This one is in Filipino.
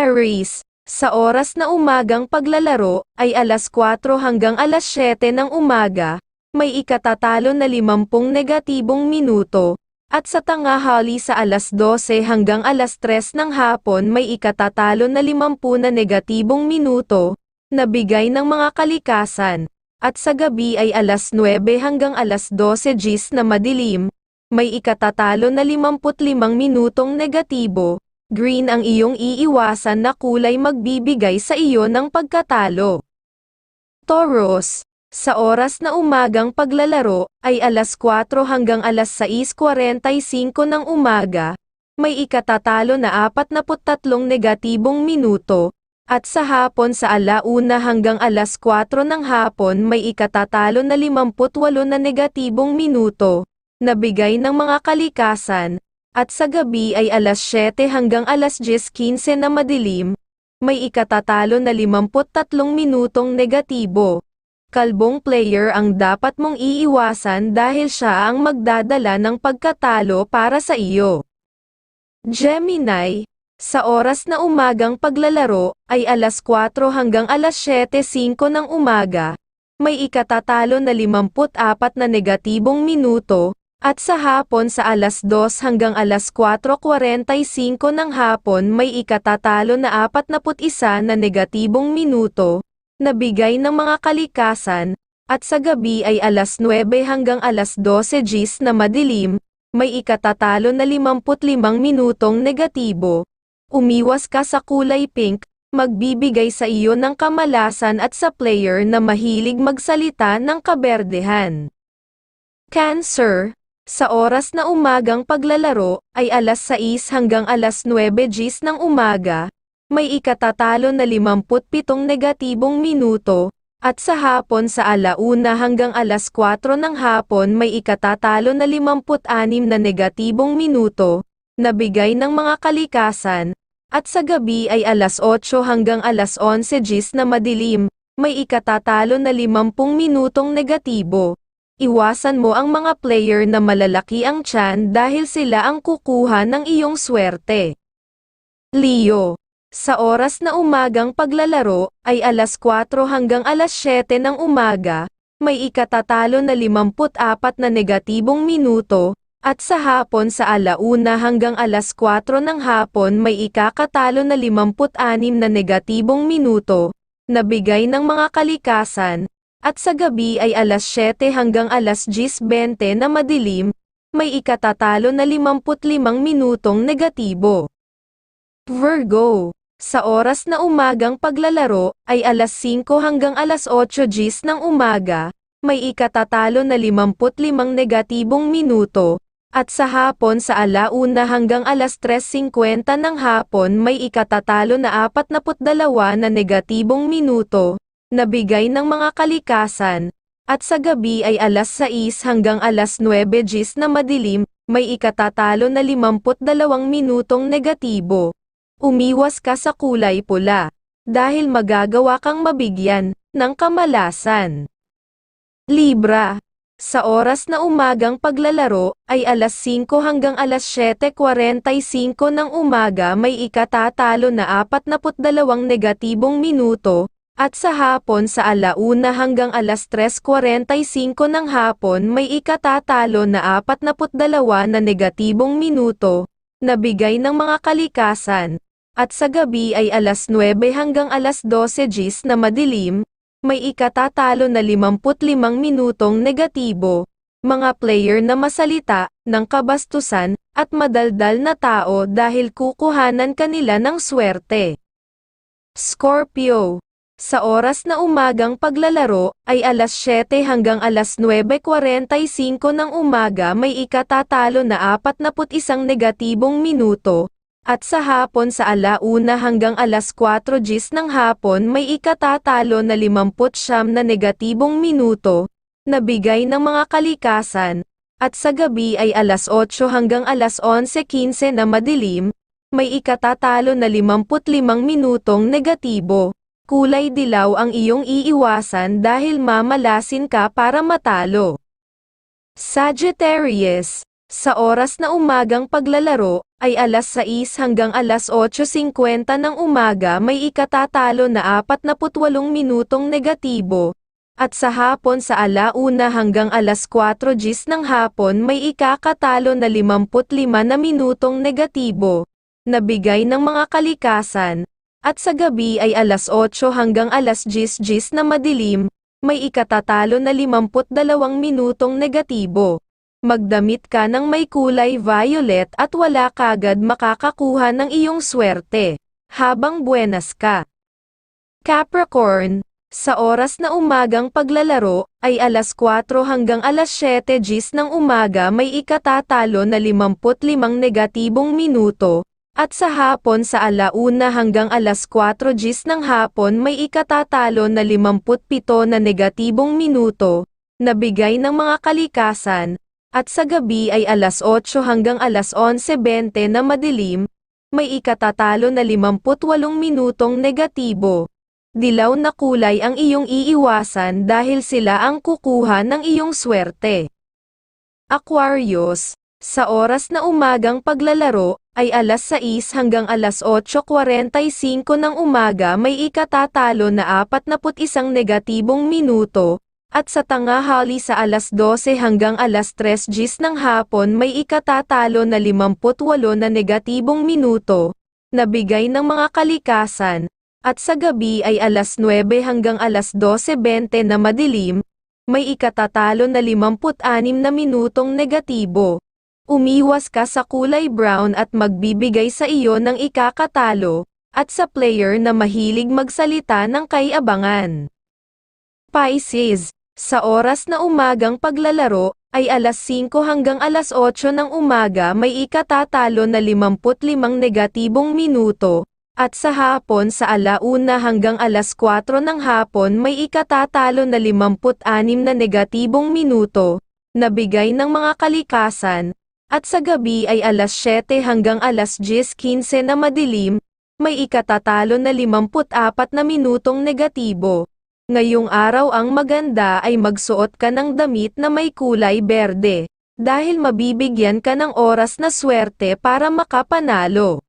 Aries, sa oras na umagang paglalaro, ay alas 4 hanggang alas 7 ng umaga, may ikatatalo na 50 negatibong minuto, at sa tangahali sa alas 12 hanggang alas 3 ng hapon may ikatatalo na 50 na negatibong minuto, na bigay ng mga kalikasan, at sa gabi ay alas 9 hanggang alas 12 gis na madilim, may ikatatalo na 55 minutong negatibo, green ang iyong iiwasan na kulay magbibigay sa iyo ng pagkatalo. Taurus, sa oras na umagang paglalaro, ay alas 4 hanggang alas 6.45 ng umaga, may ikatatalo na 43 negatibong minuto, at sa hapon sa alauna hanggang alas 4 ng hapon may ikatatalo na 58 na negatibong minuto, na bigay ng mga kalikasan, at sa gabi ay alas 7 hanggang alas 10.15 na madilim, may ikatatalo na 53 minutong negatibo. Kalbong player ang dapat mong iiwasan dahil siya ang magdadala ng pagkatalo para sa iyo. Gemini, sa oras na umagang paglalaro, ay alas 4 hanggang alas 7.05 ng umaga, may ikatatalo na 54 na negatibong minuto, at sa hapon sa alas 2 hanggang alas 4.45 ng hapon may ikatatalo na 41 na negatibong minuto, na bigay ng mga kalikasan, at sa gabi ay alas 9 hanggang alas 12 gis na madilim, may ikatatalo na 55 minutong negatibo. Umiwas ka sa kulay pink, magbibigay sa iyo ng kamalasan at sa player na mahilig magsalita ng kaberdehan. Cancer, sa oras na umagang paglalaro, ay alas 6 hanggang alas 9 gis ng umaga, may ikatatalo na 57 negatibong minuto, at sa hapon sa alauna hanggang alas 4 ng hapon may ikatatalo na 56 na negatibong minuto, na bigay ng mga kalikasan, at sa gabi ay alas 8 hanggang alas 11 gis na madilim, may ikatatalo na 50 minutong negatibo. Iwasan mo ang mga player na malalaki ang tiyan dahil sila ang kukuha ng iyong swerte. Leo. Sa oras na umagang paglalaro, ay alas 4 hanggang alas 7 ng umaga, may ikatatalo na 54 na negatibong minuto, at sa hapon sa alauna hanggang alas 4 ng hapon may ikakatalo na 56 na negatibong minuto, na bigay ng mga kalikasan, at sa gabi ay alas 7 hanggang alas 10.20 na madilim, may ikatatalo na 55 minutong negatibo. Virgo, sa oras na umagang paglalaro, ay alas 5 hanggang alas 8 gis ng umaga, may ikatatalo na 55 negatibong minuto, at sa hapon sa alauna hanggang alas 3.50 ng hapon may ikatatalo na 42 na negatibong minuto, na bigay ng mga kalikasan, at sa gabi ay alas 6 hanggang alas 9 gis na madilim, may ikatatalo na 52 minutong negatibo. Umiwas ka sa kulay pula, dahil magagawa kang mabigyan ng kamalasan. Libra sa oras na umagang paglalaro, ay alas 5 hanggang alas 7.45 ng umaga may ikatatalo na 42 negatibong minuto, at sa hapon sa alauna hanggang alas 3.45 ng hapon may ikatatalo na 42 na negatibong minuto, na bigay ng mga kalikasan, at sa gabi ay alas 9 hanggang alas 12 gis na madilim, may ikatatalo na 55 minutong negatibo, mga player na masalita, ng kabastusan, at madaldal na tao dahil kukuhanan kanila ng swerte. Scorpio sa oras na umagang paglalaro, ay alas 7 hanggang alas 9.45 ng umaga may ikatatalo na 41 negatibong minuto, at sa hapon sa alauna hanggang alas 4 gis ng hapon may ikatatalo na 50 na negatibong minuto, na bigay ng mga kalikasan, at sa gabi ay alas 8 hanggang alas 11.15 na madilim, may ikatatalo na 55 minutong negatibo kulay dilaw ang iyong iiwasan dahil mamalasin ka para matalo. Sagittarius, Sa oras na umagang paglalaro, ay alas 6 hanggang alas 8.50 ng umaga may ikatatalo na 48 minutong negatibo. At sa hapon sa alauna hanggang alas 4 gis ng hapon may ikakatalo na 55 na minutong negatibo. Nabigay ng mga kalikasan. At sa gabi ay alas 8 hanggang alas 10 gis na madilim, may ikatatalo na 52 minutong negatibo. Magdamit ka ng may kulay violet at wala kagad makakakuha ng iyong swerte. Habang buenas ka. Capricorn, sa oras na umagang paglalaro, ay alas 4 hanggang alas 7 gis ng umaga may ikatatalo na 55 negatibong minuto, at sa hapon sa alauna hanggang alas 4 gis ng hapon may ikatatalo na 57 na negatibong minuto, nabigay ng mga kalikasan, at sa gabi ay alas 8 hanggang alas 11.20 na madilim, may ikatatalo na 58 minutong negatibo. Dilaw na kulay ang iyong iiwasan dahil sila ang kukuha ng iyong swerte. Aquarius, sa oras na umagang paglalaro, ay alas 6 hanggang alas 8.45 ng umaga may ikatatalo na 41 negatibong minuto, at sa tanghali sa alas 12 hanggang alas 3 gis ng hapon may ikatatalo na 58 na negatibong minuto, nabigay ng mga kalikasan, at sa gabi ay alas 9 hanggang alas 12.20 na madilim, may ikatatalo na 56 na minutong negatibo. Umiwas ka sa kulay brown at magbibigay sa iyo ng ikakatalo, at sa player na mahilig magsalita ng kay-abangan. Pisces, sa oras na umagang paglalaro, ay alas 5 hanggang alas 8 ng umaga may ikatatalo na 55 negatibong minuto, at sa hapon sa alauna hanggang alas 4 ng hapon may ikatatalo na 56 na negatibong minuto, nabigay ng mga kalikasan, at sa gabi ay alas 7 hanggang alas 10.15 na madilim, may ikatatalo na 54 na minutong negatibo. Ngayong araw ang maganda ay magsuot ka ng damit na may kulay berde, dahil mabibigyan ka ng oras na swerte para makapanalo.